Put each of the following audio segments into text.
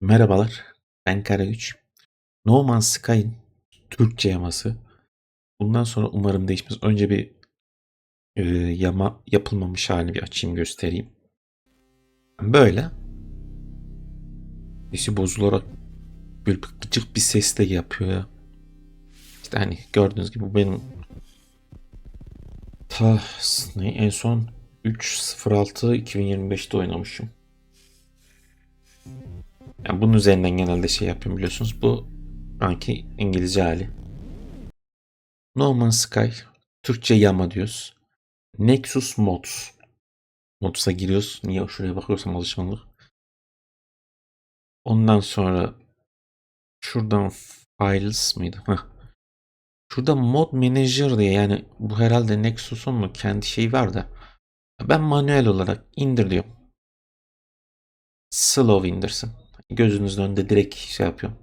Merhabalar, ben Karagüç. No Man's Sky'ın Türkçe yaması. Bundan sonra umarım değişmez. Önce bir e, yama yapılmamış halini bir açayım göstereyim. Böyle. Sesi bozularak böyle bir gıcık bir sesle yapıyor ya. İşte hani gördüğünüz gibi bu benim ta ne, en son 3.06 2025'te oynamışım. Yani bunun üzerinden genelde şey yapıyorum biliyorsunuz. Bu anki İngilizce hali. No Man's Sky. Türkçe yama diyoruz. Nexus Mods. Mods'a giriyoruz. Niye şuraya bakıyorsam alışkanlık. Ondan sonra şuradan Files mıydı? Heh. Şurada Mod Manager diye yani bu herhalde Nexus'un mu kendi şeyi var da ben manuel olarak indir diyorum. Slow indirsin. Gözünüzün önünde direkt şey yapıyorum.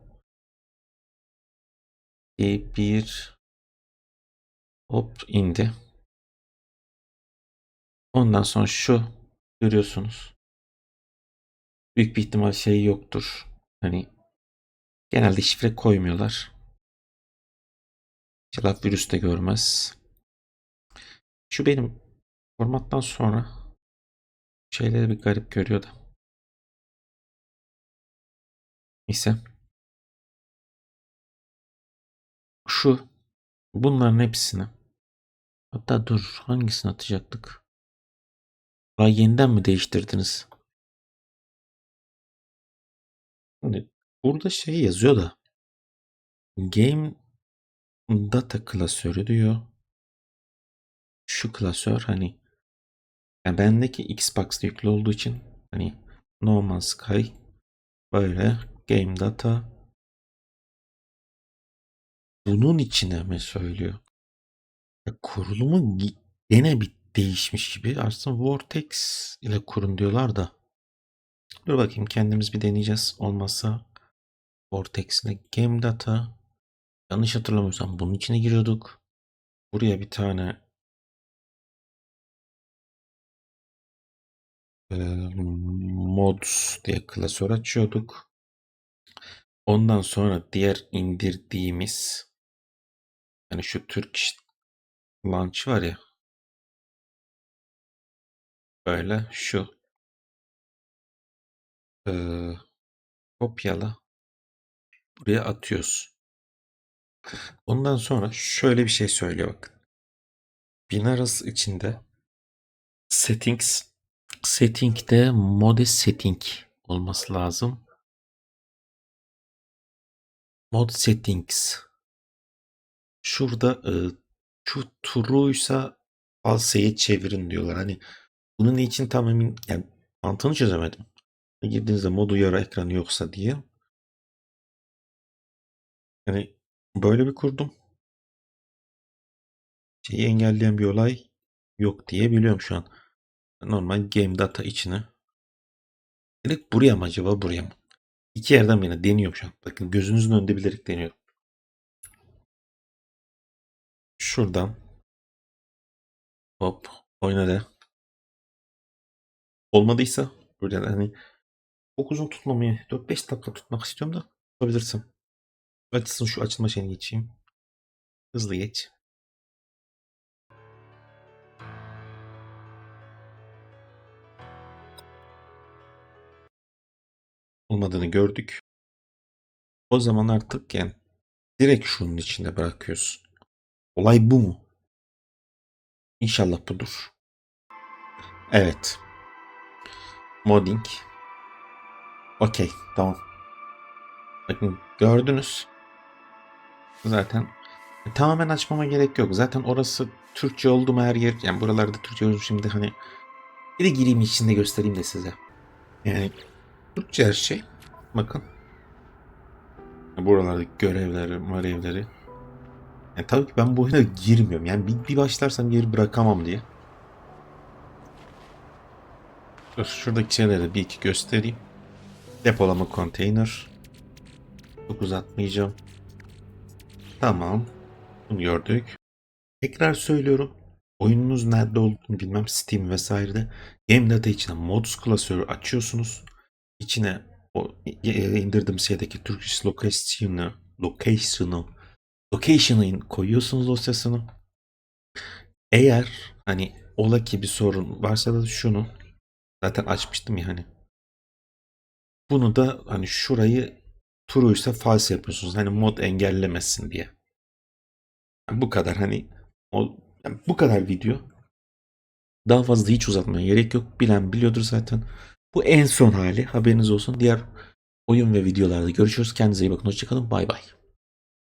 Bir, bir hop indi. Ondan sonra şu görüyorsunuz. Büyük bir ihtimal şey yoktur. Hani genelde şifre koymuyorlar. İnşallah virüs de görmez. Şu benim formattan sonra şeyleri bir garip görüyor Neyse. Şu bunların hepsini hatta dur hangisini atacaktık? Burayı yeniden mi değiştirdiniz? Şimdi burada şey yazıyor da game data klasörü diyor. Şu klasör hani yani bendeki Xbox yüklü olduğu için hani No Man's Sky böyle game data bunun içine mi söylüyor? Ya kurulumu gene bir değişmiş gibi. Aslında Vortex ile kurun diyorlar da. Dur bakayım kendimiz bir deneyeceğiz. Olmazsa Vortex ile Game Data. Yanlış hatırlamıyorsam bunun içine giriyorduk. Buraya bir tane e, diye klasör açıyorduk. Ondan sonra diğer indirdiğimiz yani şu Türk launch var ya böyle şu e, kopyala buraya atıyoruz. Ondan sonra şöyle bir şey söylüyor bakın. Binaries içinde settings setting'de mode setting olması lazım. Mod settings. Şurada e, şu true'ysa false'ye çevirin diyorlar. Hani bunun için tam emin yani mantığını çözemedim. Girdiğinizde mod uyarı ekranı yoksa diye. Yani böyle bir kurdum. Şeyi engelleyen bir olay yok diye biliyorum şu an. Normal game data içine. Direkt buraya mı acaba buraya mı? İki yerden birine deniyorum şu an. Bakın gözünüzün önünde bilerek deniyorum. Şuradan hop oyna de. Olmadıysa böyle hani çok uzun tutmamayı 4-5 dakika tutmak istiyorum da yapabilirsin. Açsın şu açılma şeyini geçeyim. Hızlı geç. Olmadığını gördük. O zaman artık yani direkt şunun içinde bırakıyorsun. Olay bu mu? İnşallah budur. Evet. Modding. Okey, tamam. Bakın gördünüz. Zaten e, tamamen açmama gerek yok. Zaten orası Türkçe oldu mu her yer. Yani buralarda Türkçe oldu şimdi hani bir de gireyim içinde göstereyim de size. Yani Türkçe her şey. Bakın. Buralardaki görevleri, marevleri. Yani tabii ki ben bu oyuna girmiyorum. Yani bir, bir başlarsam geri bırakamam diye. Dur şuradaki şeyleri bir iki göstereyim. Depolama konteyner. Çok uzatmayacağım. Tamam. Bunu gördük. Tekrar söylüyorum. Oyununuz nerede olduğunu bilmem Steam vesairede. Game Data içine Mods klasörü açıyorsunuz. İçine o indirdim şeydeki Turkish location'ı location'ı location'ı koyuyorsunuz dosyasını. Eğer hani ola ki bir sorun varsa da şunu zaten açmıştım ya hani. Bunu da hani şurayı true'ysa false yapıyorsunuz. Hani mod engellemesin diye. Yani bu kadar hani o, yani bu kadar video. Daha fazla hiç uzatmaya gerek yok. Bilen biliyordur zaten. Bu en son hali. Haberiniz olsun. Diğer oyun ve videolarda görüşürüz. Kendinize iyi bakın. Hoşçakalın. Bay bay.